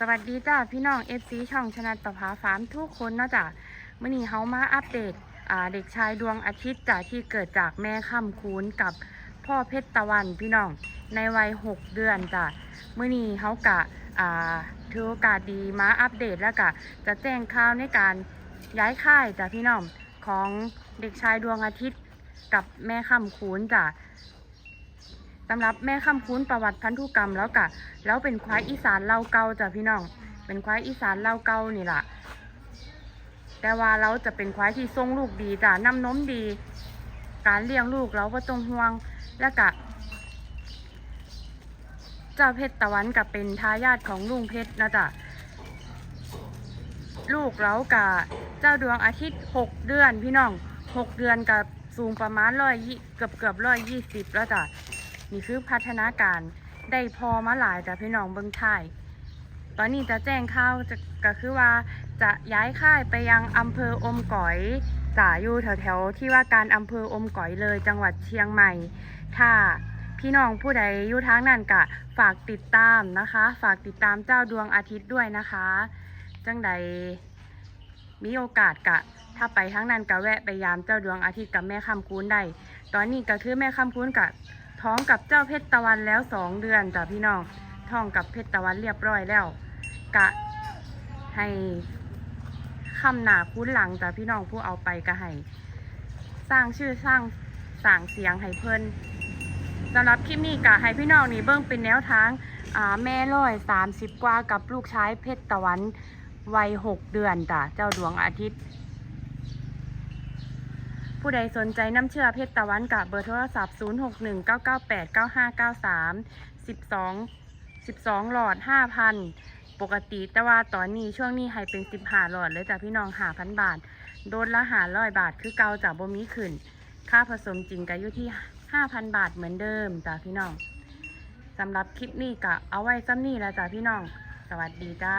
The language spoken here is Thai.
สวัสดีจ้าพี่น้อง FC ช่องชนะประภาฟาร์มทุกคนนะจ้ะมื่อนี้เฮามาอัปเดตเด็กชายดวงอาทิตย์จ้ะที่เกิดจากแม่ค่ำคูนกับพ่อเพชรตะวันพี่น้องในวัย 6 เดือนจ้ะมื่อนี้เฮากะอ่าถือโอกาสดีมาอัปเดตแล้วกะจะแจ้งข่าวในการย้ายค่ายจ้ะพี่น้องของเด็กชายดวงอาทิตย์กับแม่ค่ำคูนจ้ะ สำหรับแม่ค่ำคูนประวัติพันธุกรรมแล้วกะแล้วเป็นควายอีสานเล่าเก่าจ้ะพี่น้อง เป็นควายอีสานเล่าเก่านี่แหละแต่ว่าเราจะเป็นควายที่ทรงลูกดีจ้ะน้ำนมดี การเลี้ยงลูกเราก็ต้องห่วงแล้วก็เจ้าเพชรตะวันกับเป็นทายาทของลุงเพชรนะจ๊ะลูกเรากับเจ้าดวงอาทิตย์หกเดือนพี่น้องหกเดือนกับสูงประมาณร้อยเกือบเกือบร้อยยี่สิบแล้วจ้ะ นี่คือพัฒนาการได้พอมาหลายจ้ะพี่น้องเบิ้งท่ายตอนนี้จะแจ้งข่าวจะก็คือว่าจะย้ายค่ายไปยังอำเภออมก๋อยจ่าอยู่แถวๆที่ว่าการอำเภออมก๋อยเลยจังหวัดเชียงใหม่ ถ้าพี่น้องผู้ใดอยู่ทางนั้นกะฝากติดตามนะคะ ฝากติดตามเจ้าดวงอาทิตย์ด้วยนะคะ จังใดมีโอกาสกะ ถ้าไปทั้งนั้นกะแวะไปยามเจ้าดวงอาทิตย์กับแม่คำคูณได้ ตอนนี้ก็คือแม่คำคูณกะ ท้องกับเจ้าเพชรตะวันแล้วสองเดือนจ้ะพี่น้องท้องกับเพชรตะวันเรียบร้อยแล้ว กะให้คำหนาคุ้นหลังจ้ะพี่น้องผู้เอาไปก็ให้สร้างชื่อสร้างสร้างเสียงให้เพิ่นสำหรับคลิปนี้กะให้พี่น้องนี่เบิ่งเป็นแนวทางแม่ร้อยสามสิบกว่ากับลูกชายเพชรตะวันวัยหกเดือนจ้ะเจ้าดวงอาทิตย์ ผู้ใดสนใจน้ำเชื่อเพชรตะวันกับเบอร์โทรศัพท์ 0 6 1 9 9 8 9 5 9 3 12 12 หลอด 5,000 ปกติแต่ว่าตอนนี้ช่วงนี้ให้เป็น 15 หลอดเลยจ้ะพี่น้องหาพันบาท โดนละหาร้อยบาทคือเกาจากบ่มีขึ้น ค่าผสมจริงก็อยู่ที่ 5,000 บาทเหมือนเดิมจ้ะพี่น้องสำหรับคลิปนี้ก็เอาไว้ซ้ำนี่แล้วจ้ะพี่น้อง สวัสดีจ้า